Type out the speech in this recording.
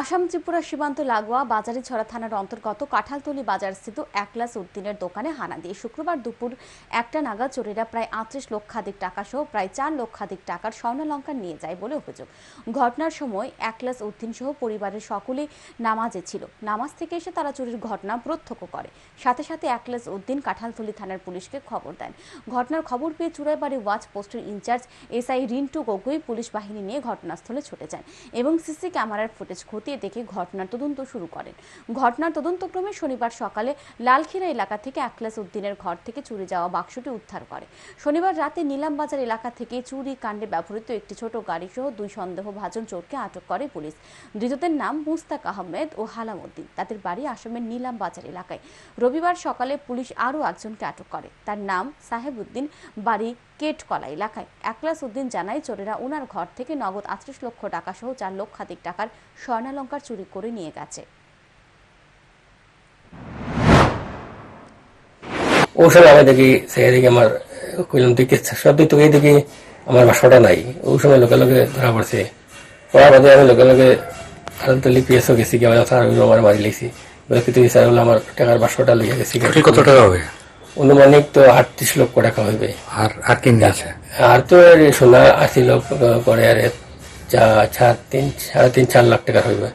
আসাম ত্রিপুরা সীমান্ত লাগোয়া বাজারিছড়া থানার অন্তর্গত কাঁঠালতলি বাজারস্থিত একলাস উদ্দিনের দোকানে হানা দিয়ে শুক্রবার দুপুর একটা নাগাদ চোরেরা প্রায় আটত্রিশ লক্ষাধিক টাকা সহ প্রায় চার লক্ষাধিক টাকার স্বর্ণালঙ্কার নিয়ে যায় বলে অভিযোগ। ঘটনার সময় একলাস উদ্দিন সহ পরিবারের সকলেই নামাজে ছিল। নামাজ থেকে এসে তারা চুরির ঘটনা প্রত্যক্ষ করে। সাথে সাথে একলাস উদ্দিন কাঁঠালতলি থানার পুলিশকে খবর দেন। ঘটনার খবর পেয়ে চুরাইবাড়ি ওয়াচ পোস্টের incharge SI Rintu Gogoi police বাহিনী নিয়ে ঘটনাস্থলে ছুটে যান এবং সিসি ক্যামেরার ফুটেজ খতিয়ে দেখে ঘটনার তদন্ত শুরু করেন। ঘটনার তদন্তক্রমে শনিবার সকালে লালখিরা এলাকা থেকে একলাস উদ্দিনের ঘর থেকে চুরি যাওয়া বাক্সটি উদ্ধার করে। শনিবার রাতে নিলামবাজার এলাকা থেকে চুরি কাণ্ডে ব্যবহৃত একটি ছোট গাড়ি সহ দুই সন্দেহভাজন চোরকে আটক করে পুলিশ। ধৃতদের নাম মুস্তাক আহমেদ ও হালামুদ্দিন তাদের বাড়ি আসামের নিলামবাজার এলাকায়। রবিবার সকালে পুলিশ আরও একজনকে আটক করে। তার নাম সাহেবউদ্দিন বাড়ি কেটকলা এলাকায়। একলাস উদ্দিন জানায়, চোরেরা ওনার ঘর থেকে নগদ আটত্রিশ লক্ষ টাকা সহ চার লক্ষাধিক টাকার স্বর্ণালঙ্কার চুরি করে নিয়ে গেছে। ও সময় আমি দেখি আমার কইলাম সব তোকে দেখি আমার বাসাটা নাই। ওই সময় লোকে লোকে ধরা পড়ছে। পড়ার বাদে আমি লোকে লোকে পিএসও গেছি কি আমার স্যার আমার মারি লিখছি। বলে কি স্যার বলে আমার টাকার বাসটা লইয়া গেছি কত টাকা হবে? অনুমানিক তো আটত্রিশ লক্ষ টাকা হইবে আর আর কি নিয়েছে আর তো সোনা আশি লক্ষ করে আর তিন সাড়ে তিন চার লাখ টাকা হইবে।